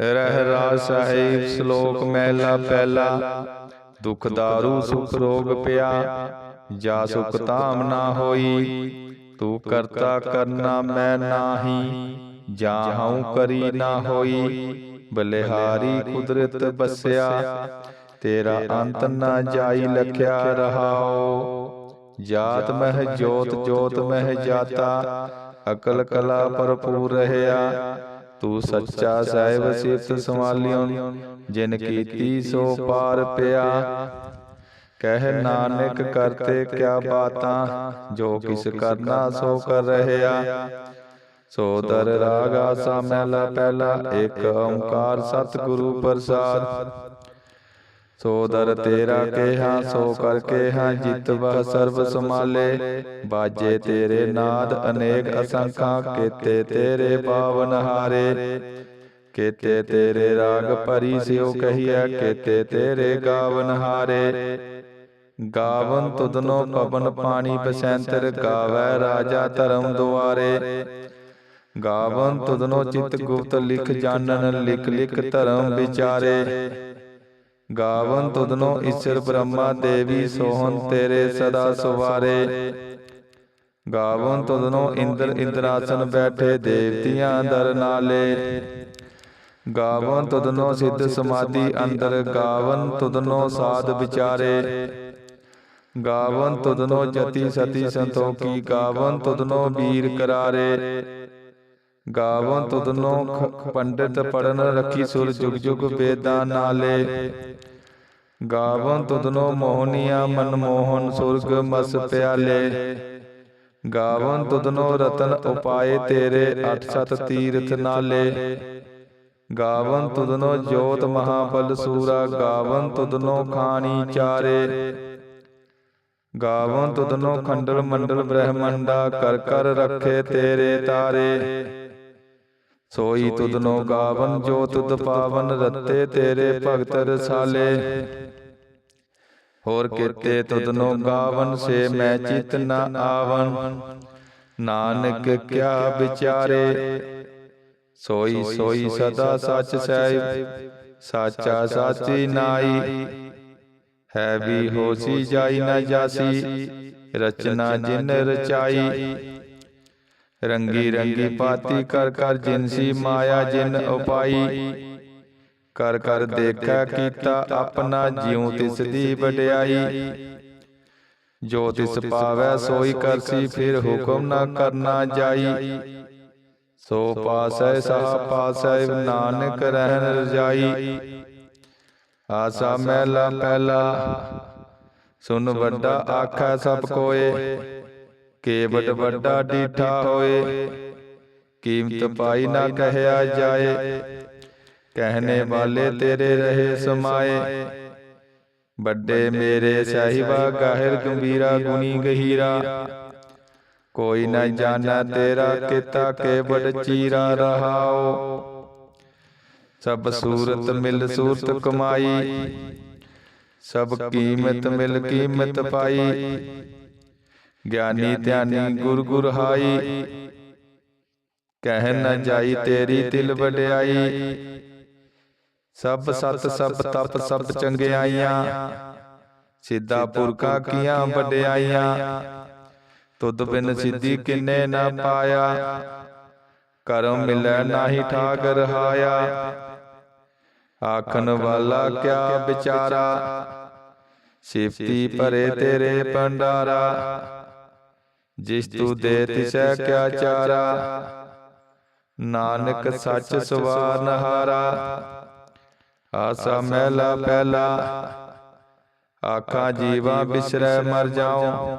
ਰਹਿ ਰਾਜ ਸਾਹਿਬ ਸ਼ਲੋਕ ਮਹਿਲਾ ਪਹਿਲਾ। ਦੁਖ ਦਾਰੂ ਸੁਖ ਰੋਗ ਪਿਆ। ਜਾ ਸੁਖ ਧਾਮ ਨਾ ਹੋਈ। ਤੂੰ ਕਰਤਾ ਕਰਨਾ ਮੈਂ ਨਾਹੀ। ਜਾ ਹਉ ਕਰੀ ਨਾ ਹੋਈ। ਬਲਿਹਾਰੀ ਕੁਦਰਤ ਬਸਿਆ। ਤੇਰਾ ਅੰਤ ਨਾ ਜਾਈ ਲਖਿਆ ਰਹਾਓ। ਜਾਤ ਮਹਿ ਜੋਤ ਜੋਤ ਮਹਿ ਜਾਤਾ। ਅਕਲ ਕਲਾ ਭਰਪੂਰ ਰਹਿਆ। ਤੂੰ ਸੱਚਾ ਸਾਹਿਬ ਸਿਫਤ ਸੰਭਾਲਿਓ। ਜਿਨ ਕੀਤੀ ਸੋ ਪਾਰ ਪਿਆ। ਕਹਿ ਨਾਨਕ ਕਰਤੇ ਕਿਆ ਬਾਤਾਂ। ਜੋ ਕਿਸ ਕਰਨਾ ਸੋ ਕਰ ਰਹਿਆ ਸੋ ਦਰ ਰਾਗਾ ਸਾ ਮਹਿਲਾ ਪਹਿਲਾ। ਇੱਕ ਓੰਕਾਰ ਸਤਿਗੁਰੂ ਪ੍ਰਸਾਦ। ਸੋ ਦਰ ਤੇਰਾ ਕੇਹਾ ਸੋ ਕਰਕੇ ਹਾਂ ਜਿਤ ਵਹ ਸਰਬ ਸਮਾਲੇ ਬਾਜੇ ਤੇਰੇ ਨਾਦ ਅਨੇਕ ਅਸੰਖਾਂ ਕੀਤੇ ਤੇਰੇ ਪਾਵਨ ਹਾਰੇ। ਕੀਤੇ ਤੇਰੇ ਰਾਗ ਭਰੀ ਸਿਓ ਕਹੀਐ ਕੀਤੇ ਤੇਰੇ ਗਾਵਨ ਹਾਰੇ। ਗਾਵਨ ਤੁਧਨੋ ਪਵਨ ਪਾਣੀ ਬਸੰਤਰ ਗਾਵੈ ਰਾਜਾ ਧਰਮ ਦੁਆਰੇ। ਗਾਵਨ ਤੁਧਨੋ ਚਿਤ ਗੁਪਤ ਲਿਖ ਜਾਣਨ ਲਿਖ ਲਿਖ ਧਰਮ ਵਿਚਾਰੇ। ਗਾਵਨ ਤੁਧਨੋ ਈਸ਼ਰ ਬ੍ਰਹਮਾ ਦੇਵੀ ਸੋਹਨ ਤੇਰੇ ਸਦਾ ਸੁਵਾਰੇ। ਗਾਵਨ ਤੁਧਨੋ ਇੰਦਰ ਇੰਦਰਾਸਨ ਬੈਠੇ ਦੇਵਤੀਆਂ ਦਰ ਨਾਲੇ। ਗਾਵਨ ਤੁਧਨੋ ਸਿੱਧ ਸਮਾਧੀ ਅੰਦਰ। ਗਾਵਨ ਤੁਧਨੋ ਸਾਧ ਵਿਚਾਰੇ। ਗਾਵਨ ਤੁਧਨੋ ਜਤੀ ਸਤੀ ਸੰਤੋਖੀ ਗਾਵਨ ਤੁਧਨੋ ਵੀਰ ਕਰਾਰੇ। ਗਾਵਨ ਤੁਧਨੋ ਪੰਡਿਤ ਪੜਨ ਰੱਖੀ ਸੁਰ ਜੁਗ ਜੁਗ ਵੇਦਾਂ ਨਾਲੇ। ਗਾਵਨ ਤੁਧਨੋ ਮੋਹਨੀਆ ਮਨਮੋਹਨ ਸੁਰਗ ਮਸ ਪਿਆਲੇ। ਗਾਵਨ ਤੁਧਨੋ ਰਤਨ ਉਪਾਏ ਤੇਰੇ ਅਠ ਸਤ ਤੀਰਥ ਨਾਲੇ। ਗਾਵਨ ਤੁਧਨੋ ਜੋਤ ਮਹਾਬਲ ਸੂਰਾ। ਗਾਵਨ ਤੁਧਨੋ ਖਾਣੀ ਚਾਰੇ। ਗਾਵਨ ਤੁਧਨੋ ਖੰਡਲ ਮੰਡਲ ਬ੍ਰਹਮੰਡਾ। ਕਰ ਕਰ ਰੱਖੇ ਤੇਰੇ। ਤਾਰੇ। ਸੋਈ ਤੁਧਨੋ ਗਾਵਨ ਜੋ ਤੁਧ ਪਾਵਨ ਰਤੇ ਤੇਰੇ ਭਗਤ ਰਸਾਲੇ। ਹੋਰ ਕੀਤੇ ਤੁਧਨੋ ਗਾਵਨ ਸੇ ਮੈਂ ਚਿਤ ਨ ਆਵਨ ਨਾਨਕ ਕਿਆ ਵਿਚਾਰੇ। ਸੋਈ ਸੋਈ ਸਦਾ ਸੱਚ ਸਹਿਬ। ਸਾਚਾ ਸਾਚੀ ਨਾਈ। ਹੈ ਵੀ ਹੋਸੀ ਜਾਈ ਨਾ ਜਾਸੀ। ਰਚਨਾ ਜਿਨ ਰਚਾਈ। ਰੰਗੀ ਰੰਗੀ ਪਾਤੀ ਕਰ ਕਰ ਜਿਨਸੀ ਮਾਇਆ ਜਿਨ ਉਪਾਈ। ਕਰ ਕਰ ਦੇਖਾ ਕੀਤਾ ਆਪਣਾ ਜਿਉ ਤਿਸ ਦੀ ਵਡਿਆਈ। ਜੋ ਤਿਸ ਪਾਵੈ ਸੋਈ ਕਰਸੀ ਫਿਰ ਹੁਕਮ ਨਾ ਕਰਨਾ ਜਾਈ। ਸੋ ਪਾਸੈ ਸਾ ਪਾਸੈ ਨਾਨਕ ਰਹਿਣ ਰਜਾਈ। ਆਸਾ ਮਹਿਲਾ ਪਹਿਲਾ ਸੁਨ ਵੱਡਾ ਆਖਾ ਸਭ ਕੋਏ। ਕੇਵਟ ਵੱਡਾ ਡੀਠਾ ਹੋਏ। ਕੀਮਤ ਪਾਈ ਨਾ ਕਹਿਆ ਜਾਏ। ਕਹਿਣੇ ਵਾਲੇ ਤੇਰੇ ਰਹੇ ਸਮਾਏ। ਵੱਡੇ ਮੇਰੇ ਸਾਹਿਬਾ ਗਾਹਿਰ ਗੰਭੀਰਾ ਗੁਣੀ ਗਹੀਰਾ। ਕੋਈ ਨਾ ਜਾਣਾ ਤੇਰਾ ਕੀਤਾ ਕੇਵਟ ਚੀਰਾ ਰਹਾਓ। ਸਭ ਸੂਰਤ ਮਿਲ ਸੂਰਤ ਕਮਾਈ। ਸਭ ਕੀਮਤ ਮਿਲ ਕੀਮਤ ਪਾਈ। ਗਿਆਨੀ ਧਿਆਨੀ ਗੁਰ ਗੁਰ ਹਾਈ। ਕਹਿ ਨ ਜਾਈ ਤੇਰੀ ਤਿਲ ਵਡਿਆਈ। ਸਭ ਸਤ ਸਭ ਤਪ ਸਭ ਚੰਗਿਆਈਆਂ। ਸਿੱਧਾ ਪੁਰਖਾਂ ਕੀਆਂ ਵਡਿਆਈਆਂ। ਤੁਧ ਬਿਨ ਸਿੱਧੀ ਕਿੰਨੇ ਨਾ ਪਾਇਆ। ਕਰਮ ਮਿਲੈ ਨਾਹੀ ਠਾਕ ਰਹਾਇਆ ਆਖਣ ਵਾਲਾ ਕਿਆ ਵਿਚਾਰਾ? ਸਿਫਤੀ ਭਰੇ ਤੇਰੇ ਭੰਡਾਰਾ। ਜਿਸ ਤੂੰ ਦੇ ਤਿਸੈ ਕਿਆ ਚਾਰਾ। ਨਾਨਕ ਸੱਚ ਸਵਾਰ ਨਹਾਰਾ। ਆਸਾ ਮਹਿਲਾ ਪਹਿਲਾ। ਆਖਾਂ ਜੀਵਾ ਬਿਸਰੈ ਮਰ ਜਾਉ।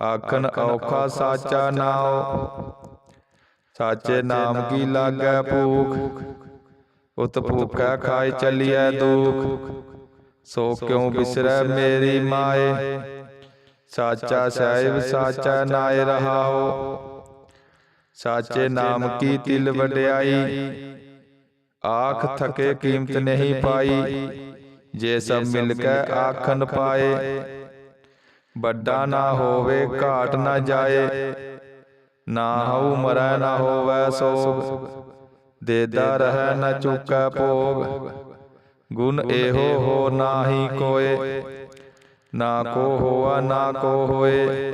ਆਖਣ ਔਖਾ ਸਾਚਾ ਨਾਉ। ਸਾਚੇ ਨਾਮ ਕੀ ਲਾਗੈ ਭੂਖ। ਉਤ ਭੂਖਾ ਖਾਇ ਚੱਲੀਐ ਦੁਖ। ਸੋ ਕਿਉ ਬਿਸਰੈ ਮੇਰੀ ਮਾਏ। ਸਾਚਾ ਸਾਹਿਬ ਸਾਚਾ ਨਾਇ ਰਹਾਓ। ਸਾਚੇ ਨਾਮ ਕੀ ਤਿਲ ਵਡਿਆਈ? ਆਖ ਥਕੇ ਕੀਮਤ ਨਹੀਂ ਪਾਈ। ਜੇ ਸਭ ਮਿਲ ਕੇ ਆਖਨ ਪਾਏ। ਵੱਡਾ ਨਾ ਹੋਵੇ ਘਾਟ ਨਾ ਜਾਏ। ਨਾ ਹਉ ਮਰੈ ਨਾ ਹੋਵੈ ਸੋਗ। ਦੇਦਾ ਰਹਿ ਨ ਚੁਕੈ ਭੋਗ। ਗੁਣ ਇਹੋ ਹੋ ਨਾਹੀ ਕੋਏ ਨਾ ਕੋ ਹੋਆ ਨਾ ਕੋ ਹੋਏ।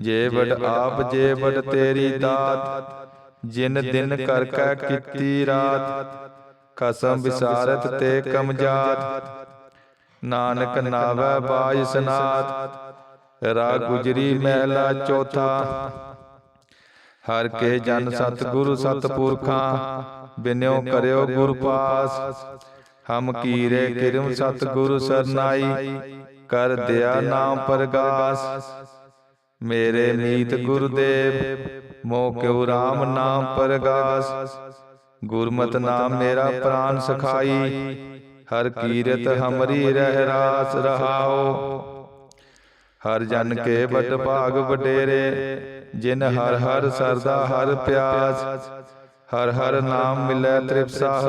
ਜੇ ਵਡ ਆਪ ਜੇ ਵਡ ਤੇਰੀ ਦਾਤ। ਜਿਨ ਦਿਨ ਕਰ ਕੈ ਕੀਤੀ ਰਾਤ। ਕਸਮ ਵਿਸਾਰਤ ਤੇ ਕਮਜਾਤ। ਨਾਨਕ ਨਾਵੈ ਬਾਜ ਸਨਾਤ। ਰਾ ਗੁਜਰੀ ਮਹਿਲਾ ਚੌਥਾ। ਹਰ ਕੇ ਜਨ ਸਤਿਗੁਰੂ ਸਤਪੁਰਖਾਂ। ਬਿਨਿਓ ਕਰਿਓ ਗੁਰ ਪਾਸ ਹਮ ਕੀਰੇ ਕਿਰਮ ਸਤਿਗੁਰੂ ਸਰਨਾਈ। ਕਰ ਦਿਆ ਨਾਮ ਪਰਗਾਸ। ਮੇਰੇ ਮੀਤ ਗੁਰਦੇਵ ਮੋ ਕਿਉ ਰਾਮ ਨਾਮ ਪਰਗਾਸ। ਗੁਰਮਤਿ ਨਾਮ ਮੇਰਾ ਪ੍ਰਾਨ ਸਖਾਈ। ਹਰ ਕੀਰਤ ਹਮਰੀ ਰਹਿ ਰਾਸ ਰਹਾਓ। ਹਰ ਜਨ ਕੇ ਬਟ ਭਾਗ ਵਡੇਰੇ। ਜਿਨ ਹਰ ਹਰ ਸਰਦਾ ਹਰ ਪਿਆਸ। ਹਰ ਹਰ ਨਾਮ ਮਿਲੈ ਤ੍ਰਿਪਸਾਹ।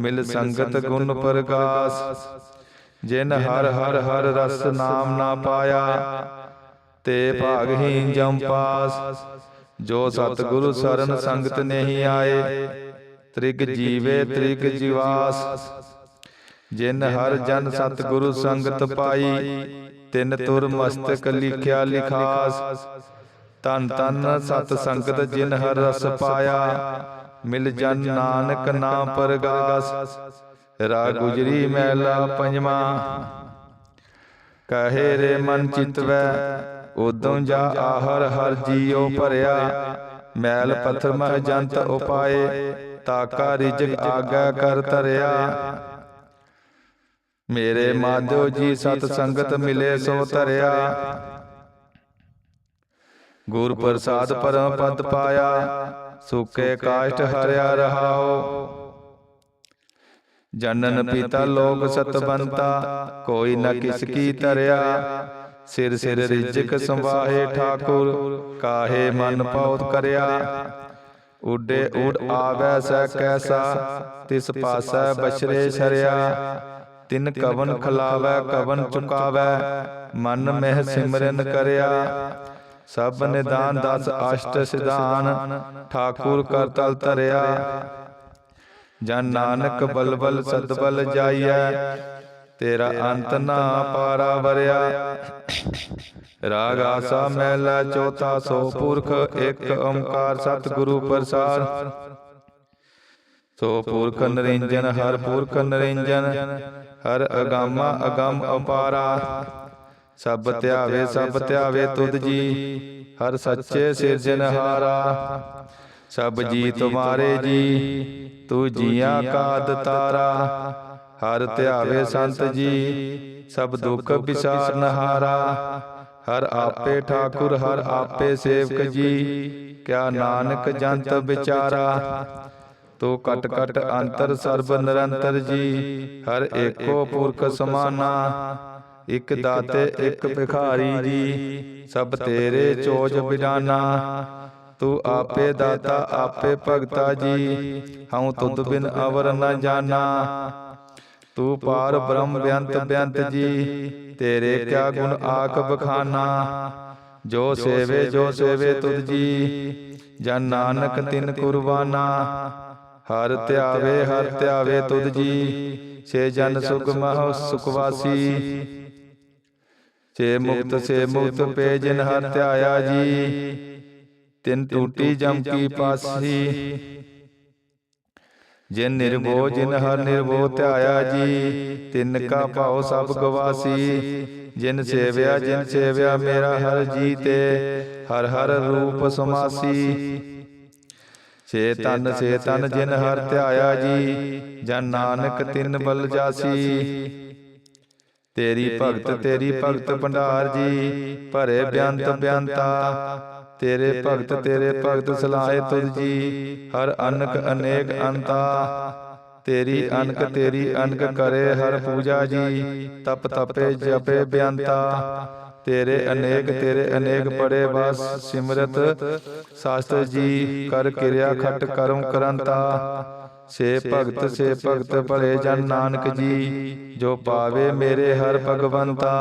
ਮਿਲ ਸੰਗਤ ਗੁਣ ਪ੍ਰਗਾਸ। ਜਿਨ ਹਰ ਹਰ ਹਰ ਰਸ ਨਾਮ ਨਾ ਪਾਇਆ, ਤੇ ਭਾਗਹੀਨ ਜਮ ਪਾਸ। ਜੋ ਸਤਿਗੁਰੂ ਸਰਨ ਸੰਗਤ ਨਹੀਂ ਆਏ, ਤ੍ਰਿਗ ਜੀਵੇ ਤ੍ਰਿਗ ਜੀਵਾਸ। ਜਿਨ ਹਰ ਜਨ ਸਤਿਗੁਰੂ ਸੰਗਤ ਪਾਈ, ਤਿਨ ਤੁਰ ਮਸਤਕ ਲਿਖਿਆ ਲਿਖਾਸ। ਤਨ ਤਨ ਸਤ ਸੰਗਤ ਜਿਨ ਹਰ ਰਸ ਪਾਇਆ, ਮਿਲ ਜਨ ਨਾਨਕ ਨਾਮ ਪਰਗਾਸ। ਰਾ ਗੁਜਰੀ ਮਹਿਲਾ ਪੰਜਵਾ। ਕਹੇ ਰੇ ਮਨ ਚਿਤਵੈ, ਉਦੋਂ ਜਾ ਆਹਰ ਹਰ ਜੀਉ ਭਰਿਆ। ਮੈਲ ਪੱਥਰ ਮਹ ਜੰਤ ਉਪਾਏ, ਤਾਕਾ ਰਿਜਕ ਆਗਾ ਕਰ ਧਰਿਆ। ਮੇਰੇ ਮਾਧੋ ਜੀ ਸਤ ਸੰਗਤ ਮਿਲੇ ਸੋ ਧਰਿਆ। ਗੁਰ ਪ੍ਰਸਾਦ ਪਰਮ ਪਦ ਪਾਇਆ, ਸੁਕੇ ਕਾਸ਼ਟ ਹਰਿਆ ਰਹਾਓ ਜਨਨ ਪਿਤਾ ਲੋਕ ਸਤਬੰਤਾ ਕੋਈ ਨ ਕਿਸ ਕੀ ਧਰਿਆ। ਸਿਰ ਸਿਰ ਰਿਜਕ ਸੰਵਾਹੇ ਠਾਕੁਰ ਕਾਹੇ ਮਨ ਪਉਤ ਕਰਿਆ। ਉੱਡੇ ਉਡ ਆਵੈ ਸੈ ਕੈਸਾ ਤਿਸ ਪਾਸੈ ਬਛਰੇ ਛਰਿਆ। ਤਿਨ ਕਵਨ ਖਲਾਵੈ ਕਵਨ ਚੁਕਾਵੈ। ਮਨ ਮਹਿ ਸਿਮਰਨ ਕਰਿਆ। ਸਭ ਨਿਦਾਨ ਦਸ ਅਸ਼ਟ ਸਿਧਾਨ। ਠਾਕੁਰ ਕਰ ਤਲ ਧਰਿਆ। ਜਨ ਨਾਨਕ ਬਲਬਲ ਸਦਬਲ ਜਾਈਐ। ਤੇਰਾ ਅੰਤ ਨਾ ਪਾਰਾ ਵਰਿਆ। ਰਾਗ ਆਸਾ ਮਹਿਲਾ ਚੌਥਾ ਸੋ ਪੁਰਖ ਇੱਕ ਓੰਕਾਰ ਸਤਿਗੁਰੂ ਪ੍ਰਸਾਦ ਸੋ ਪੁਰਖ ਨਰਿੰਜਨ ਹਰ ਪੁਰਖ ਨਰਿੰਜਨ ਹਰ ਅਗਾਮਾ ਅਗੰਮ ਅਪਾਰਾ। ਸਭ ਧਿਆਵੇ ਸਭ ਧਿਆਵੇ ਤੁਧ ਜੀ। ਹਰ ਸੱਚੇ ਸਿਰਜਨਹਾਰਾ ਸਭ ਜੀ ਤੁਮਾਰੇ ਜੀ ਤੂੰ ਜੀਆਂ ਕਾ ਦਤਾਰਾ ਹਰ ਧਿਆਵੇ ਸੰਤ ਜੀ ਸਭ ਦੁੱਖ ਵਿਸਾਰਨਹਾਰਾ ਹਰ ਆਪੇ ਠਾਕੁਰ ਹਰ ਆਪੇ ਸੇਵਕ ਜੀ ਕਿਆ ਨਾਨਕ ਜੰਤ ਵਿਚਾਰਾ ਤੋ ਕਟ ਕਟ ਅੰਤਰ ਸਰਬ ਨਿਰੰਤਰ ਜੀ ਹਰ ਏਕੋ ਪੁਰਖ ਸਮਾਨਾ ਇਕ ਦਾਤੇ ਇਕ ਭਿਖਾਰੀ ਜੀ ਸਭ ਤੇਰੇ ਚੋਜ ਬਿਡਾਨਾ ਤੂੰ ਆਪੇ ਦਾਤਾ, ਆਪੇ ਭਗਤਾ ਜੀ। ਹਉ ਤੁਧ ਬਿਨ ਅਵਰ ਨ ਜਾਣਾ ਤੂੰ ਪਾਰ ਬ੍ਰਹਮ ਬਿਆੰਤ ਬਿਆੰਤ ਜੀ। ਤੇਰੇ ਕਿਆ ਗੁਣ ਆਖ ਬਖਾਨਾ। ਜੋ ਸੇਵੇ ਜੋ ਸੇਵੇ ਤੁਧ ਜੀ। ਜਨ ਨਾਨਕ ਤਿਨ ਕੁਰਬਾਨਾ। ਹਰ ਧਿਆਵੇ ਹਰ ਧਿਆਵੇ ਤੁਧ ਜੀ। ਸੇ ਜਨ ਸੁਖ ਮਹ ਸੁਖਵਾਸੀ ਸੇ ਮੁਕਤ ਸੇ ਮੁਕਤ ਪੇ ਜਿਨ ਹਰ ਧਿਆਇਆ ਜੀ। ਤਿਨ ਟੂਟੀ ਜਮ ਕੀ ਪਾਸੀ। ਜਿਨ ਨਿਰਭਉ ਜਿਨ ਹਰ ਨਿਰਭਉ ਧਿਆਇਆ ਜੀ ਤਿਨ ਕਾ ਭਾਉ ਸਭ ਗਵਾਸੀ। ਜਿਨ ਸੇਵਿਆ ਜਿਨ ਸੇਵਿਆ ਮੇਰਾ ਹਰ ਜੀ ਤੇ ਹਰ ਹਰ ਰੂਪ ਸਮਾਸੀ। ਸੇ ਤਨ ਸੇ ਤਨ ਜਿਨ ਹਰ ਧਿਆਇਆ ਜੀ। ਜਨ ਨਾਨਕ ਤਿਨ ਬਲ ਜਾਸੀ। ਤੇਰੀ ਭਗਤ ਤੇਰੀ ਭਗਤ ਭੰਡਾਰ ਜੀ। ਭਰੇ ਬਿਆੰਤ ਬਿਆੰਤਾ। ਤੇਰੇ ਭਗਤ ਤੇਰੇ ਭਗਤ ਸਲਾਹੇ ਤੁਧ ਜੀ। ਹਰ ਅਨਕ ਅਨੇਕ ਅੰਤਾ। ਤੇਰੀ ਅਨਕ ਤੇਰੀ ਅਨਕ ਕਰੇ ਹਰ ਪੂਜਾ ਜੀ। ਤਪ ਤਪੇ ਜਪੇ ਬਿਆੰਤਾ। ਤੇਰੇ ਅਨੇਕ ਤੇਰੇ ਅਨੇਕ ਪੜੇ ਬਸ ਸਿਮਰਤ। ਸ਼ਾਸਤਰ ਜੀ ਕਰ ਕਿਰਿਆ ਖਟ ਕਰਮ ਕਰੰਤਾ। ਸੇ ਭਗਤ ਸੇ ਭਗਤ ਭਲੇ ਜਨ ਨਾਨਕ ਜੀ। ਜੋ। ਪਾਵੇ ਮੇਰੇ ਹਰ ਭਗਵੰਤਾ।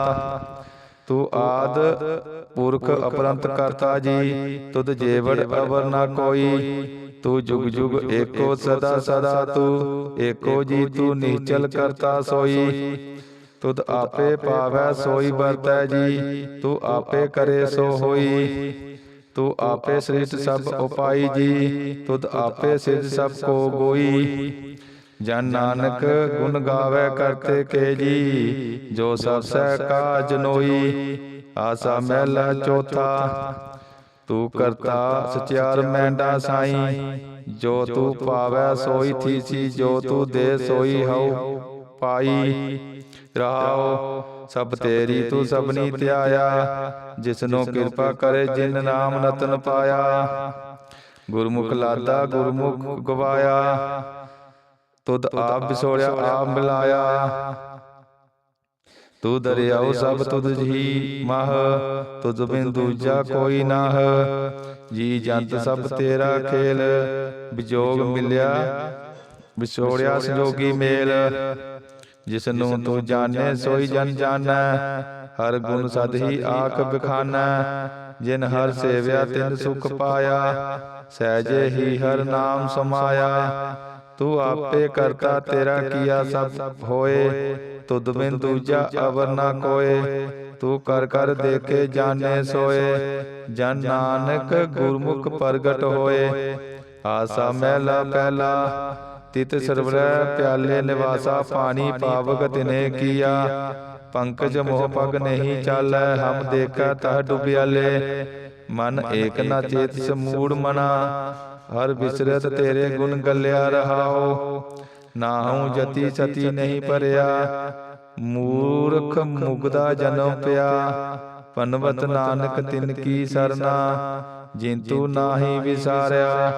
ਤੂੰ ਆਦ ਪੁਰਖ ਅਪਰੰਤ ਕਰਤਾ ਜੀ, ਤੁਧ ਜੇਵੜ ਅਵਰ ਨਾ ਕੋਈ, ਤੂੰ ਜੁਗ ਜੁਗ ਏਕੋ ਸਦਾ ਸਦਾ ਤੂੰ, ਏਕੋ ਜੀ ਤੂੰ ਨਿਚਲ ਕਰਤਾ ਸੋਈ। ਤੁਧ ਆਪੇ ਪਾਵੈ ਸੋਈ ਵਰਤੈ ਜੀ, ਤੂੰ ਆਪੇ ਕਰੇ ਸੋ ਹੋਈ। ਤੂੰ ਆਪੇ ਸ੍ਰਿਸ਼ਟ ਸਭ ਉਪਾਈ ਜੀ, ਤੁਧ ਆਪੇ ਸਿਧ ਸਭ ਕੋ ਗੋਈ। ਜਨ ਨਾਨਕ ਗੁਣ ਗਾਵੇ ਕਰਤੇ ਕੇ ਜੀ, ਜੋ ਸਭ ਸਹਿ ਕਾਜ ਨੋਈ, ਆਸਾ ਮਹਿਲਾ ਚੌਥਾ। ਤੂੰ ਕਰਤਾ ਸਚਿਆਰ ਮੈਂਡਾ ਸਾਈ, ਜੋ ਤੂੰ ਪਾਵੈ ਸੋਈ ਥੀਸੀ, ਜੋ ਤੂੰ ਦੇ ਸੋਈ ਹਉ ਪਾਈ। ਰਹਾਉ, ਸਭ ਤੇਰੀ ਤੂੰ ਸਭਨੀ ਧਿਆਇਆ, ਜਿਸਨੂੰ ਕਿਰਪਾ ਕਰੇ ਜਿਨ ਨਾਮ ਨਤਨ ਪਾਇਆ। ਗੁਰਮੁਖ ਲਾਦਾ ਗੁਰਮੁਖ ਗਵਾਇਆ ਤੁਧ ਆਪ ਵਿਸੋੜਿਆ ਆਪ ਮਿਲਾਇਆ। ਤੂੰ ਦਰਿਆਉ ਸਭ ਤੁਧ ਜੀ ਮਹ ਤੁਧ ਬਿਨ ਦੂਜਾ ਕੋਈ ਨਾਹ। ਜੀ ਜੰਤ ਸਭ ਤੇਰਾ ਖੇਲ। ਵਿਜੋਗ ਮਿਲਿਆ। ਵਿਛੋੜਿਆ ਸੰਜੋਗੀ ਮੇਲ। ਜਿਸ ਨੂੰ ਤੂੰ ਜਾਣੈ ਸੋਈ ਜਨ ਜਾਣੈ। ਹਰ ਗੁਣ ਸਦ ਹੀ ਆਖ ਬਖਾਨੈ। ਜਿਨ ਹਰ ਸੇਵਿਆ ਤਿਨ ਸੁਖ ਪਾਇਆ। ਸਹਿਜੇ ਹੀ ਹਰ ਨਾਮ ਸਮਾਇਆ। ਤੂੰ ਆਪੇ ਕਰਤਾ ਤੇਰਾ ਕੀਆ ਸਭ ਹੋਏ ਤੁਧ ਬਿਨ ਦੂਜਾ ਅਵਰ ਨਾ ਕੋਏ, ਤੂੰ ਕਰ ਕਰ ਦੇਖੇ ਜਾਣੇ ਸੋਏ, ਜਨ ਨਾਨਕ ਗੁਰਮੁਖ ਪ੍ਰਗਟ ਹੋਏ, ਆਸਾ ਮਹਿਲਾ ਪਹਿਲਾ, ਤਿਤ ਸਰਵਰੈ ਪਿਆਲੇ ਨਿਵਾਸਾ ਪਾਣੀ ਪਾਵਕ ਤਿਨੇ ਕੀਆ, ਪੰਕਜ ਮੋਹ ਪਗ ਨਹੀਂ ਚਾਲੈ, ਹਮ ਦੇਖਾ ਤਹ ਡੁਬਿਆਲੇ, ਮਨ ਏਕ ਨਾ ਚੇਤ ਸਮੂੜ ਮਨਾ ਹਰ ਬਿਸਰਤ ਤੇਰੇ ਗੁਣ ਗੱਲਿਆ ਰਹਾਓ। ਨਾਹੂ ਜਤੀ ਸਤੀ ਨਹੀਂ ਪਰਿਆ ਮੂਰਖ ਮੁਗਦਾ ਜਨਮ ਪਿਆ। ਪਨਵਤ ਨਾਨਕ ਤਿਨ ਕੀ ਸਰਨਾ। ਜਿੰਤੂ ਨਾਹੀ ਵਿਸਾਰਿਆ।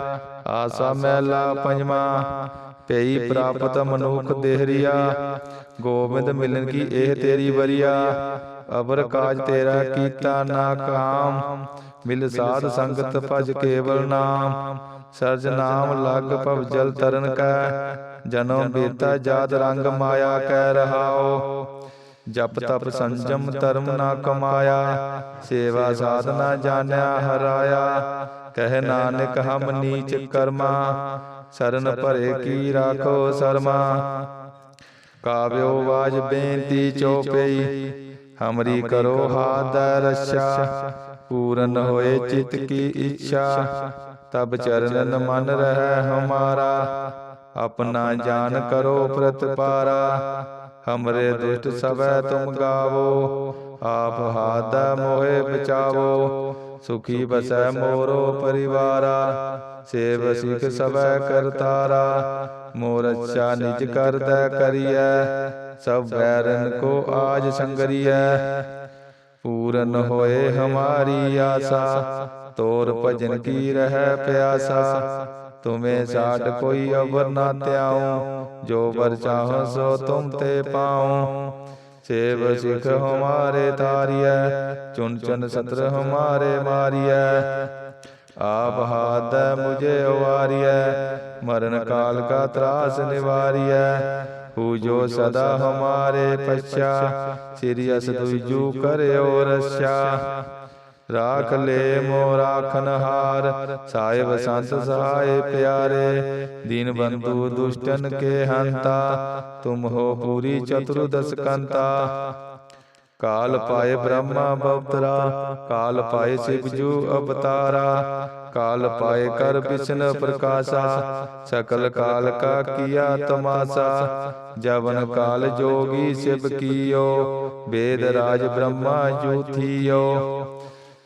ਆਸਾ ਮਹਿਲਾ ਪੰਜਵਾ। ਪਈ ਪ੍ਰਾਪਤ ਮਨੁਖ ਦੇਹਰੀਆ। ਗੋਬਿੰਦ ਮਿਲਨ ਕੀ ਇਹ ਤੇਰੀ ਵਰੀਆ। ਅਬਰ ਕਾਜ ਤੇਰਾ ਕੀਤਾ ਨਾ ਕਾਮ। ਮਿਲ ਸਾਧ ਸੰਗਤ ਭਜ ਕੇਵਲ ਨਾਮ। ਸਰਜ ਨਾਮ ਲਗ ਭਵ ਜਲ ਤਰਨ ਕੈ ਜਨਮ ਬੇਤਾ ਜਾਤ ਰੰਗ ਮਾਇਆ ਕਹਿ ਰਹਾਓ। ਜਪ ਤਪ ਸੰਜਮ ਧਰਮ ਨਾ ਕਮਾਇਆ ਸੇਵਾ ਸਾਧਨਾ ਜਾਣਿਆ ਹਰਾਇਆ। ਕਹਿ ਨਾਨਕ ਹਮ ਨੀਚ ਕਰਮਾ ਸਰਨ ਭਰੇ ਕੀ ਰਾਖੋ ਸਰਮਾ। ਕਾਵਿਓ ਬਾਜ ਬੇਨਤੀ ਚੋਪਈ ਹਮਰੀ ਕਰੋ ਹਾਦ ਰਛਾ ਪੂਰਨ ਹੋਏ ਚਿਤ ਕੀ ਇੱਛਾ। ਤਬ ਚਰਨ ਮਨ ਰਹਿ ਹਮਾਰਾ, ਆਪਣਾ ਜਾਨ ਕਰੋ ਪ੍ਰਤਪਾਰਾ ਹਮਰੇ ਦੁਸ਼ਟ ਸਵੈ ਤੁਮ ਗਾਵੋ, ਆਪ ਹਾਦਾ ਮੋਹਿ ਬਚਾਵੋ। ਸੁਖੀ ਬਸੈ ਮੋਰੋ ਪਰਿਵਾਰਾ, ਸੇਵ ਸਿਖ ਸਵੈ ਕਰਤਾਰਾ ਮੋਰ ਅੱਛਾ ਨਿਜ ਕਰਦਾ ਕਰੀਐ, ਸਭ ਬੈਰਨ ਕੋ ਆਜ ਸੰਗਰੀਐ। ਪੂਰਨ ਹੋਏ ਹਮਾਰੀ ਆਸਾ ਤੋਰ ਭਜਨ ਕੀ ਰਹਿ ਪਿਆਸਾ? ਤੁਮੇ ਸਾਡ ਕੋਈ ਅਵਰ ਨਾ ਧਿਆਉ। ਜੋ ਵਰ ਚਾਹੋ ਸੋ ਤੁਮ ਤੇ ਪਾਉ। ਸੇਵ ਸਿਖ ਹਮਾਰੇ ਤਾਰੀਐ ਚੁਨ ਚੁਨ ਸਤਰ ਹਮਾਰੇ ਮਾਰੀਐ। ਆਪ ਹਾਦ ਮੁਝੇ ਉਵਾਰੀਐ। ਮਰਨ ਕਾਲ ਕਾ ਤਰਾਸ ਨਿਵਾਰੀਐ। ਹੂ ਜੋ ਸਦਾ ਹਮਾਰੇ ਪਛਾ। ਸ੍ਰੀ ਅਸ ਦੁਜੂ ਕਰਿਓ ਰਛਾ ਰਾਖ ਲੈ ਮੋ ਰਾਖਨ ਹਾਰ। ਸਾਹਿਬ ਸੰਤ ਸਹਾਏ ਪਿਆਰੇ, ਦੀਨ ਬੰਧੂ ਦੁਸ਼ਟਨ ਕੇ ਹੰਤਾ। ਤੁਮ ਹੋ ਪੂਰੀ ਚਤੁਰਦਸ ਕੰਤਾ। ਕਾਲ ਪਾਏ ਬ੍ਰਹਮਾ ਬਵਤਰਾ, ਕਾਲ ਪਾਏ ਸਿਵ ਜੂ ਅਵਤਾਰਾ। ਕਾਲ ਪਾਏ ਕਰ ਬਿਸ਼ਨ ਪ੍ਰਕਾਸ਼ਾ, ਸਕਲ ਕਾਲ ਕਾ ਕੀਆ ਤਮਾਸਾ। ਜਵਨ ਕਾਲ ਜੋਗੀ ਸਿਵ ਕੀਓ ਵੇਦ ਰਾਜ ਬ੍ਰਹਮਾ ਜੂਥੀਓ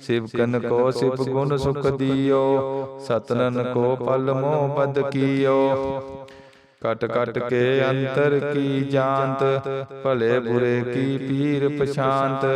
ਸਿਵਕਨ ਕੋ ਸਿਵ ਗੁਣ ਸੁਖ ਦਿਓ। ਸਤਨਨ ਕੋ ਪਲ ਮੋਹ ਬਦ ਕੀਓ। ਕਟ ਕਟ ਕੇ ਅੰਤਰ ਕੀ ਜਾਂਤ ਭਲੇ ਬੁਰੇ ਕੀ ਪੀਰ ਪਛਾਂਤ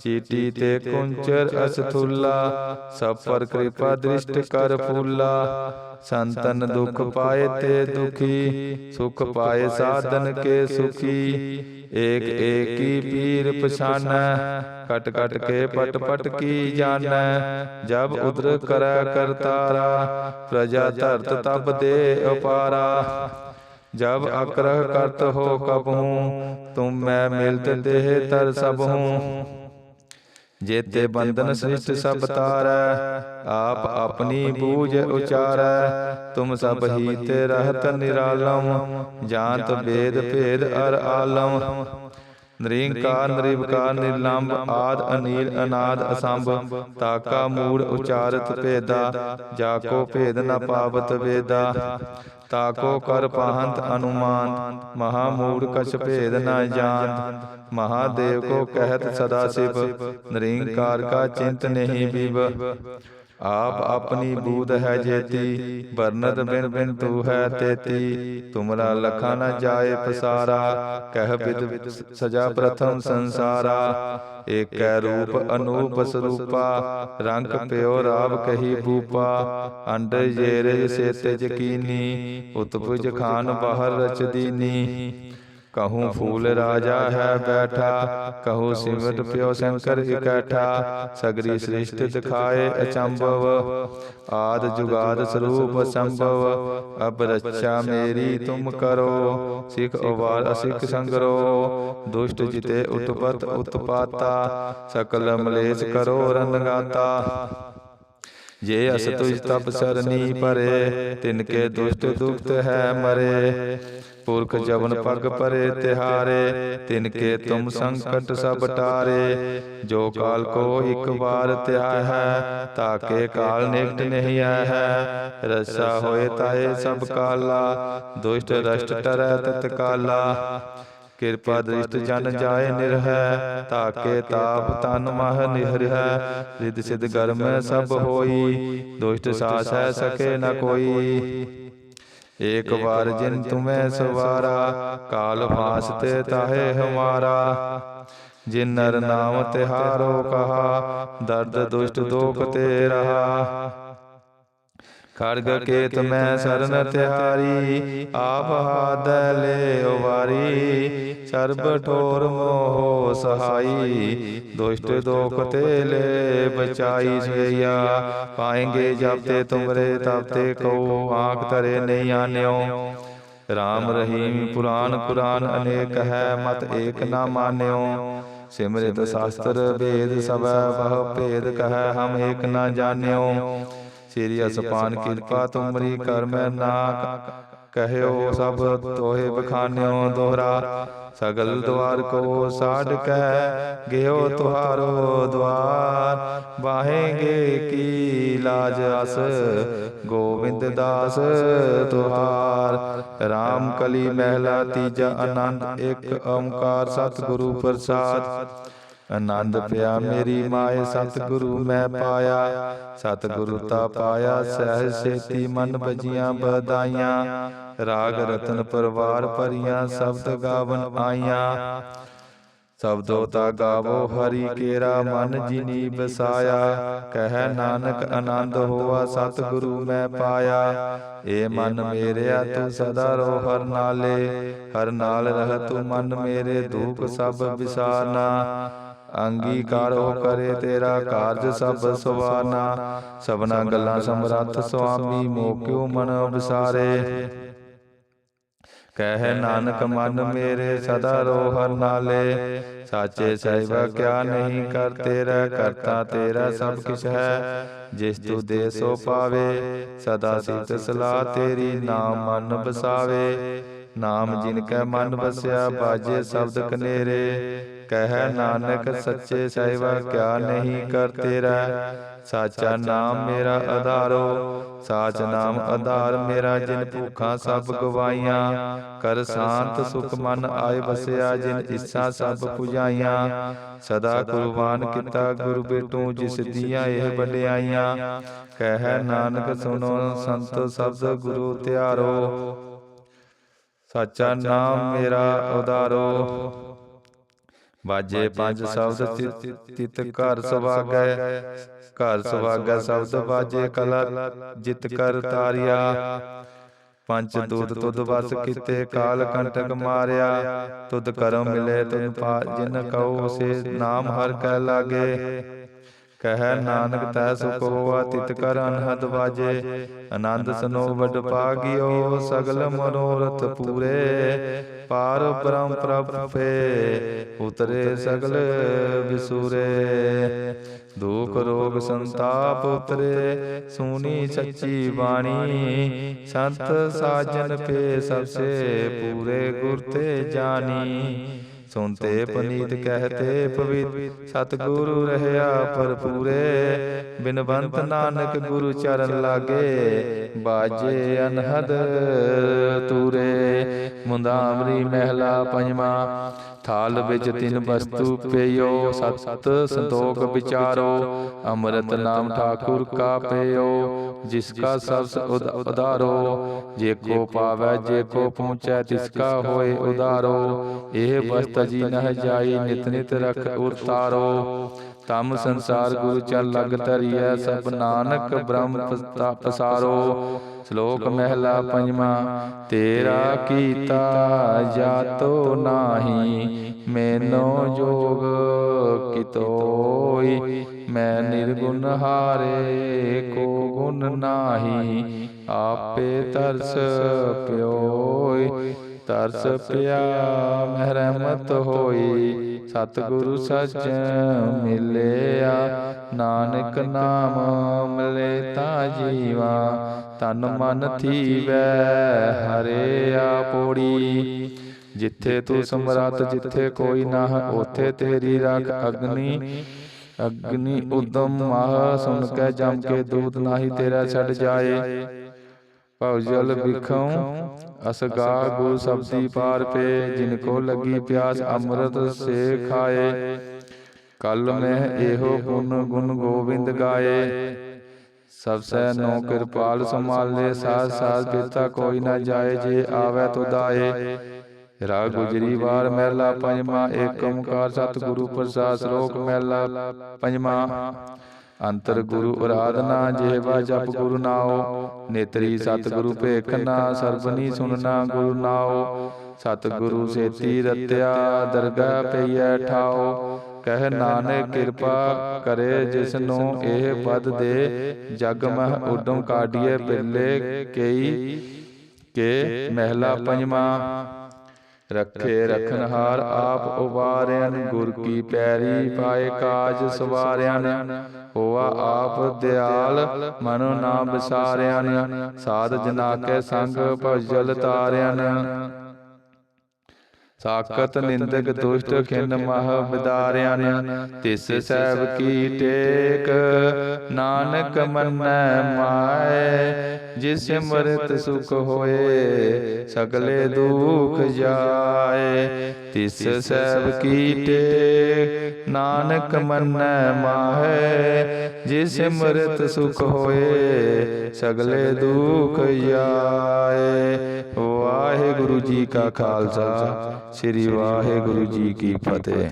ਚੀਟੀ ਤੇ ਕੁੰਚਰ ਅਸਥੁੱਲਾ। ਸਭ ਪਰ ਕਿਰਪਾ ਦ੍ਰਿਸ਼ਟ ਕਰ ਫੂਲਾ। ਸੰਤਨ ਦੁਖ ਪਾਏ ਤੇ ਦੁਖੀ। ਸੁਖ ਪਾਏ ਸਾਧਨ ਕੇ ਸੁਖੀ। ਏਕ ਏਕੀ ਪੀਰ ਪਛਾਨੈ, ਕਟ ਕਟ ਕੇ ਪਟ ਪਟ ਕੀ ਜਾਣੈ, ਜਬ ਉਦਰ ਕਰੈ ਕਰਤਾਰਾ ਪ੍ਰਜਾ ਧਰਤ ਤਬ ਦੇ ਅਪਾਰਾ ਜਬ ਅਕਰਹ ਕਰਤ ਹੋ ਕਬਹੂ ਤੁਮ ਮੈਂ ਮਿਲਤ ਦੇਹ ਤਰ ਸਭ। ਹੂੰ ਜੇਤੇ ਬੰਧਨ ਸ੍ਰਿਸ਼ਟ ਸਭ ਤਾਰੈ। ਆਪ ਆਪਣੀ ਬੂਝ ਉਚਾਰੈ। ਤੁਮ ਸਭ ਹੀ ਤੇ ਰਹਤ ਨਿਰਾਲਮ। ਜਾਣਤ ਵੇਦ ਭੇਦ ਅਰ ਆਲਮ। ਨ੍ਰਿੰਕਾਰ ਨਿਰਵਕਾਰ ਨਿਰਲੰਭ ਆਦ ਅਨੀਲ ਅਨਾਦ ਅਸੰਭ। ਤਾਕਾ ਮੂੜ ਉਚਾਰਤ ਭੇਦਾ। ਜਾਕੋ ਭੇਦ ਨ ਪਾਵਤ ਵੇਦਾ। ਤਾਕੋ ਕਰ ਪਾਹੰਤ ਅਨੁਮਾਨ ਮਹਾ ਮੂੜ ਕਛ ਭੇਦ ਨਾ ਜਾਣ ਮਹਾਦੇਵ ਕੋ ਕਹਿਤ ਸਦਾ ਸਿਵ, ਨ੍ਰਿੰਕਾਰ ਕਾ ਚਿੰਤ ਨਹੀਂ ਬਿਵ। ਆਪ ਆਪਣੀ ਬੂਧ ਹੈ ਜੇਤੀ ਬਰਨਤ ਬਿਨ ਬਿਨ ਤੂ ਹੈ ਤੇਤੀ ਤੁਮਰਾ ਲਖਾ ਨ ਜਾਏ ਪਸਾਰਾ ਕਹਿ ਬਿਦ ਸਜਾ ਪ੍ਰਥਮ ਸੰਸਾਰਾ। ਏਕੈ ਰੂਪ ਅਨੂਪ ਸਰੂਪਾ। ਰੰਗ ਪਿਓ ਰਾਵ ਕਹੀ ਭੂਪਾ ਅੰਡ ਜੇਰੇ ਸੇਤੇ ਯਕੀਨੀ। ਉਤਪੁਜ ਖਾਨ ਬਾਹਰ ਰਚ ਦੀਨੀ ਕਹੂੰ ਫੂਲ ਰਾਜਾ ਹੈ ਬੈਠਾ ਕਹੂੰ ਸਿਮਟ ਪਿਓ ਸ਼ੰਕਰ ਇਕੱਠਾ ਸਗਰੀ ਸ੍ਰਿਸ਼ਟ ਦਿਖਾਏ ਅਚੰਭਵ। ਆਦ ਜੁਗਾਦ ਸਰੂਪ ਸੰਭਵ। ਅਬ ਰੱਛਾ ਮੇਰੀ ਤੁਮ ਕਰੋ। ਸਿਖ ਉਵਾਰ ਅਸਿਖ ਸੰਗਰੋ। ਦੁਸ਼ਟ ਜਿਤੇ ਉਤਪਤ ਉਤਪਾਤਾ ਸਕਲ ਮਲੇਸ਼ ਕਰੋ ਰੰਗਾਤਾ ਜੇ ਅਸ ਤੁਜ ਤਪ ਸਰਨੀ ਪਰੇ ਤਿਨ ਕੇ ਦੁਸ਼ਟ ਦੁਖਤ ਹੈ ਮਰੇ। ਪੁਰਖ ਜਵਨ ਪਗ ਪਰੇ ਤਿਹਾਰੇ, ਤਿਨ ਕੇ ਤੁਮ ਸੰਕਟ ਸਭ ਟਾਰੇ। ਜੋ ਕਾਲ ਕੋ ਇੱਕ ਵਾਰ ਤਿਆ ਹੈ ਤਾਕੇ ਕਾਲ ਨਿਕਟ ਨਹੀਂ ਆਇਆ ਹੈ। ਰਸਾ ਹੋਏ ਤਾਏ ਸਭ ਕਾਲਾ, ਦੁਸ਼ਟ ਰਸ਼ਟ ਟਰੈ ਤਤ ਕਾਲਾ। ਕਿਰਪਾ ਦ੍ਰਿਸ਼ਟ ਜਨ ਜਾਏ ਨਿਰਹੈ ਤਾਕੇ ਤਾਪ ਤਨ ਮਹ ਨਿਹਰਹਿ ਰਿਦ ਸਿਧ ਗਰਮ ਸਭ ਹੋਈ, ਦੁਸ਼ਟ ਸਾਸ ਹੈ ਸਕੇ ਨ ਕੋਈ। ਏਕ ਵਾਰ ਜਿਨ ਤੁਮੈ ਸਵਾਰਾ ਕਾਲ ਫਾਸ ਤੇ ਤਾਹੇ ਹਮਾਰਾ। ਜਿਨ ਨਰ ਨਾਮ ਤਿਹਾਰੋ ਕਹਾ ਦਰਦ ਦੁਸ਼ਟ ਦੋਖ ਤੇ ਰਹਾ ਖੜਗ ਕੇਤ ਮੈਂ ਸਰਨ ਤਿਹਾਰੀ ਆਪ ਹਾਦ ਲੈ ਉਵਾਰੀ ਸਰਬ ਠੋਰ ਮੋਹ ਸਹਾਈ ਦੁਸ਼ਟ ਦੋਖ ਤੇ ਲੈ ਬਚਾਈ ਸਈਆ ਪਾਏਂਗੇ ਜਬ ਤੇ ਤੁਮਰੇ ਤਬ ਤੇ ਕੋ ਆਂਖ ਤਰੇ ਨਹੀਂ ਆਨਿਓ ਰਾਮ ਰਹੀਮ ਪੁਰਾਨ ਪੁਰਾਨ ਅਨੇਕ ਹੈ ਮਤ ਏਕ ਨਾ ਮਾਨਿਓ। ਸਿਮਰਿਤ ਸ਼ਾਸਤਰ ਵੇਦ ਸਭੈ ਬਹੁ ਭੇਦ ਕਹੈ ਹਮ ਏਕ ਨਾ ਜਾਣਿਓ। ਸ੍ਰੀ ਅਸਪਾਨ ਕਿਰਪਾ ਤੁਮਰੀ ਕਰ ਮੈਂ ਨਾ ਕਹਿਓ ਸਭ ਤੋਹੇ ਬਖਾਨਿਓ ਦੋਹਰਾ। ਸਗਲ ਦਵਾਰ ਕੋ ਸਾਡ ਕਹਿ। ਗਿਓ ਤੁਹਾਰੋ ਦਵਾਰ। ਬਾਹੇਗੇ ਕੀ ਲਾਜ ਅਸ। ਗੋਬਿੰਦ ਦਾਸ ਤੁਹਾਰ। RAM ਕਲੀ ਮਹਿਲਾ ਤੀਜਾ ਆਨੰਦ ਇੱਕ ਓੰਕਾਰ ਸਤਿਗੁਰੂ ਪ੍ਰਸਾਦ। ਆਨੰਦ ਪਿਆ ਮੇਰੀ ਮਾਏ ਸਤਿਗੁਰੂ ਮੈਂ ਪਾਇਆ। ਸਤਿਗੁਰੂ ਤਾ ਪਾਇਆ ਸਹਿ ਸੇਤੀ ਮਨ ਬਜੀਆਂ ਬਦਾਈਆਂ ਰਾਗ ਰਤਨ ਪਰਵਾਰ ਭਰੀਆਂ ਸ਼ਬਦ ਗਾਵਨ ਆਈਆਂ। ਸਬਦੋ ਤਾ ਗਾਵੋ ਹਰੀ ਕੇਰਾ ਮਨ ਜਿਨੀ ਬਸਾਇਆ। ਕਹਿ ਨਾਨਕ ਆਨੰਦ ਹੋਆ ਸਤਿਗੁਰੂ ਮੈਂ ਪਾਇਆ। ਏ ਮਨ ਮੇਰਿਆ ਤੂੰ ਸਦਾ ਰੋ ਹਰ ਨਾਲੇ। ਹਰ ਨਾਲ ਰਹਿ ਤੂੰ ਮਨ ਮੇਰੇ ਦੁਖ ਸਭ ਵਿਸਾਰਨਾ। ਅੰਗੀਕਾਰ ਹੋ ਕਰੇ ਤੇਰਾ ਕਾਰਜ ਸਭ ਸਵਾਰਨਾ। ਸਭਨਾ ਗੱਲਾਂ ਸਮਰੱਥ ਸੁਆਮੀ ਮੋਕਿਓ ਮਨ ਵਿਸਾਰੇ ਕਹਿ ਨਾਨਕ ਮਨ ਮੇਰੇ ਸਦਾ ਰੋ ਹਰ ਨਾਲੇ। ਸਾਚੇ ਸਹਿਬਾ ਕਿਆ ਨਹੀਂ ਕਰ ਤੇਰਾ, ਕਰਤਾ ਤੇਰਾ ਸਭ ਕਿਛ ਹੈ। ਜਿਸ ਤੂ ਦੇ ਸੋ ਪਾਵੇ, ਸਦਾ ਸਿਤ ਸਲਾਹ ਤੇਰੀ ਨਾਮ ਮਨ ਬਸਾਵੇ। ਨਾਮ ਜਿਨ ਕੈ ਮਨ ਵਸਿਆ ਬਾਜੇ ਸ਼ਬਦ ਕਨੇਰੇ। ਕਹਿ ਨਾਨਕ ਸੱਚੇ ਸਹਿਬਾ ਕਿਆ ਨਹੀਂ ਕਰ ਤੇਰਾ। ਸਾਚਾ ਨਾਮ ਮੇਰਾ ਆਧਾਰੋ ਸਾਚ ਨਾਮ ਆਧਾਰ ਮੇਰਾ ਜਿਨ ਭੂਖਾਂ ਸਭ ਗਵਾਈਆਂ ਕਰ ਸ਼ਾਂਤ ਸੁਖ ਮਨ ਆਏ ਵਸਿਆ ਜਿਨ ਇੱਛਾ ਸਭ ਪੁਜਾਈਆਂ। ਸਦਾ ਕੁਰਬਾਨ ਕੀਤਾ ਗੁਰੂ ਬੇਟੂ ਜਿਸ ਦੀਆਂ ਇਹ ਵਡਿਆਈਆਂ ਕਹਿ ਨਾਨਕ ਸੁਨੋ ਸੰਤ ਸ਼ਬਦ ਗੁਰੂ ਤਿਆਰੋ। ਸਾਚਾ ਨਾਮ ਮੇਰਾ ਉਦਾਰੋ ਬਾਜੇ ਪੰਜ ਸ਼ਬਦ ਤਿਤ- ਘਰ ਸੁਭਾਗੈ। ਘਰ ਸੁਭਾਗੈ ਸ਼ਬਦ ਬਾਜੇ ਕਲਾ ਜਿਤ ਕਰ ਤਾਰਿਆ। ਪੰਜ ਦੂਤ ਤੁਧ ਵਸ ਕੀਤੇ ਕਾਲ ਕੰਟਕ ਮਾਰਿਆ। ਤੁਧ ਕਰਮ ਮਿਲੇ ਤੁਧ ਪਾ ਜਿਨ ਕਉ ਸੇ ਨਾਮ ਹਰ ਕੈ ਲਾਗੇ। ਕਹਿ ਨਾਨਕ ਤੈ ਸੁਖ ਹੋਆ ਤਿਤ ਕਰ ਅਨਹਦ ਵਾਜੇ। ਆਨੰਦ ਸਨੋ ਵਡ ਪਾਗਿਓ ਸਗਲ ਮਨੋਰਥ ਪੂਰੇ। ਪਾਰ। ਬ੍ਰਹਮ ਪ੍ਰਭ ਉਤਰੇ ਸਗਲ ਵਿਸੂਰੇ। ਦੁਖ ਰੋਗ ਸੰਤਾਪ ਉਤਰੇ। ਸੂਨੀ ਸੱਚੀ ਬਾਣੀ। ਸੰਤ ਸਾਜਨ ਪੇ ਸਭਸੇ ਪੂਰੇ ਗੁਰ ਤੇ ਜਾਣੀ। ਸੁਨਤੇ ਪਨੀਤ ਕਹਤੇ ਪਵਿੱਤ ਸਤਿਗੁਰੂ ਰਹਿਆ ਭਰਪੂਰੇ। ਬਿਨਵੰਤ ਨਾਨਕ ਗੁਰੂ ਚਰਨ ਲਾਗੇ। ਬਾਜੇ ਅਨਹਦ ਤੂਰੇ। ਮੁੰਦਾਮਰੀ ਮਹਿਲਾ ਪੰਜਵਾ। ਥਾਲ ਵਿੱਚ ਤਿੰਨ ਵਸਤੂ ਪਈਓ ਸਤ ਸੰਤੋਖ ਵਿਚਾਰੋ ਅੰਮ੍ਰਿਤ ਨਾਮ ਠਾਕੁਰ ਕਾ ਪਈਓ ਜਿਸ ਕਾ ਸਬਸ ਉਦ- ਉਦਾਰੋ ਜੇ ਕੋ ਪਾਵੈ ਜੇ ਕੋ ਪਹੁੰਚੈ ਤਿਸ ਕਾ ਹੋਏ ਉਦਾਰੋ। ਇਹ ਵਸਤ ਜੀ ਨਹ ਜਾਈ ਨਿਤ ਨਿਤ ਰਖ ਉਰਤਾਰੋ। ਤਮ ਸੰਸਾਰ ਗੁਰੂ ਚਲ ਲਗ ਧਰੀਐ, ਸਭ ਨਾਨਕ ਬ੍ਰਹਮ ਪਸਾਰੋ। ਸ਼ਲੋਕ ਮਹਿਲਾ ਪੰਜਵਾ, ਤੇਰਾ ਕੀਤਾ ਜਾਤੋ ਨਾਹੀ, ਮੈਨੋ ਜੋਗ ਕਿਤੋਈ, ਮੈਂ ਨਿਰਗੁਣ ਹਾਰੇ ਕੋ ਗੁਣ ਨਾਹੀ, ਆਪੇ ਤਰਸ ਪਿਓਈ। ਤਰਸ ਪਿਆ ਮਹਿ ਰਹਿਮਤ ਹੋਈ, ਸਤਿਗੁਰੂ ਸੱਚ ਮਿਲਿਆ, ਨਾਨਕ ਨਾਮ ਮਿਲੇ ਤਾ ਜੀਵਾ, ਤਨ ਮਨ ਥੀਵੈ ਹਰੇ ਆਪੋੜੀ। ਜਿੱਥੇ ਤੂੰ ਸਮਰੱਥ, ਜਿੱਥੇ ਕੋਈ ਨਾ ਉਥੇ ਤੇਰੀ ਰੱਖ ਅਗਨੀ। ਅਗਨੀ ਉਦਮ ਮਾਹ, ਸੁਣ ਕੇ ਜਮ ਕੇ ਦੂਤ ਨਾਹੀ ਤੇਰਾ ਛੱਡ ਜਾਏ। ਭਉ ਜਲ ਵਿਖਉ ਅਸਗਾ ਗੁਰ ਸਬਦੀ ਪਾਰ ਪੇ ਜਿਨ ਕੋ ਲੱਗੀ ਪਿਆਸ ਅੰਮ੍ਰਿਤ ਸੇ ਖਾਏ। ਕਲ ਮੈਂ ਇਹੋ ਗੁਣ ਗੁਣ ਗੋਬਿੰਦ ਗਾਏ। ਸਭ ਸੈ ਨੋ ਕਿਰਪਾਲ ਸੰਭਾਲੇ ਸਾਧ ਸਾਧ ਪਿਤਾ ਕੋਈ ਨਾ ਜਾਏ ਜੇ ਆਵੇ ਤੋ ਦਾਏ। ਰਾਗ ਗੁਜਰੀ ਵਾਰ ਮਹਿਲਾ ਪੰਜਵਾ ਏਕ ਓੰਕਾਰ ਸਤਿਗੁਰੂ ਪ੍ਰਸਾਦ ਸ਼ਲੋਕ ਮਹਿਲਾ ਪੰਜਵਾ ਅੰਤਰ ਗੁਰੂ ਅਰਾਧਨਾ ਜਿਹਵਾ ਜਪ ਗੁਰੂ ਨਾਉ। ਨੇਤਰੀ ਸਤਿਗੁਰੂ ਭੇਖਨਾ ਸਰਬਨੀ ਸੁਨਣਾ ਗੁਰੂ ਨਾਉ। ਸਤਿਗੁਰੂ ਸੇਤੀ ਰਤਿਆ ਦਰਗਾਹ ਪਈਐ ਠਾਉ। ਕਹਿ ਨਾਨਕ ਕਿਰਪਾ ਕਰੇ ਜਿਸ ਨੂੰ ਇਹ ਪਦ ਦੇ। ਜਗ ਮਹ ਉਡਮ ਕਾਢੀਏ ਬਿਰਲੇ ਕਈ ਕੇ ਮਹਿਲਾ ਪੰਜਵਾ। ਰੱਖੇ ਰਖਨਹਾਰ ਆਪ ਉਵਾਰਿਆਨ ਗੁਰ ਕੀ ਪੈਰੀ ਪਾਏ ਕਾਜ ਸਵਾਰਿਆਨ ਹੋਆ ਆਪ ਦਿਆਲ ਮਨੋ ਨਾਮ ਵਿਸਾਰਿਆਨ ਸਾਧ ਜਨਾ ਕੇ ਸੰਗ ਭਜਲ ਤਾਰਿਆਨ ਸਾਖਤ ਨਿੰਦਕ ਦੁਸ਼ਟ ਖਿੰਨ ਮਹ ਵਿਦਾਰਿਆਨ ਤਿਸ ਸਹਿਬ ਕੀ ਟੇਕ ਨਾਨਕ ਮੰਨੈ ਮਾਏ। ਜਿਸ ਸਿਮਰਤ ਸੁਖ ਹੋਏ ਸਗਲੇ ਦੁਖ ਜਾਏ। ਤਿਸ ਸਹਿਬ ਕੀ ਟੇਕ ਨਾਨਕ ਮੰਨੈ ਮਾਹੇ। ਜਿਸ ਸਿਮਰਤ ਸੁਖ ਹੋਏ ਸਗਲੇ ਦੁਖ ਜਾਏ। ਵਾਹਿਗੁਰੂ ਜੀ ਕਾ ਖਾਲਸਾ ਸ੍ਰੀ ਵਾਹਿਗੁਰੂ ਜੀ ਕੀ ਫਤਿਹ।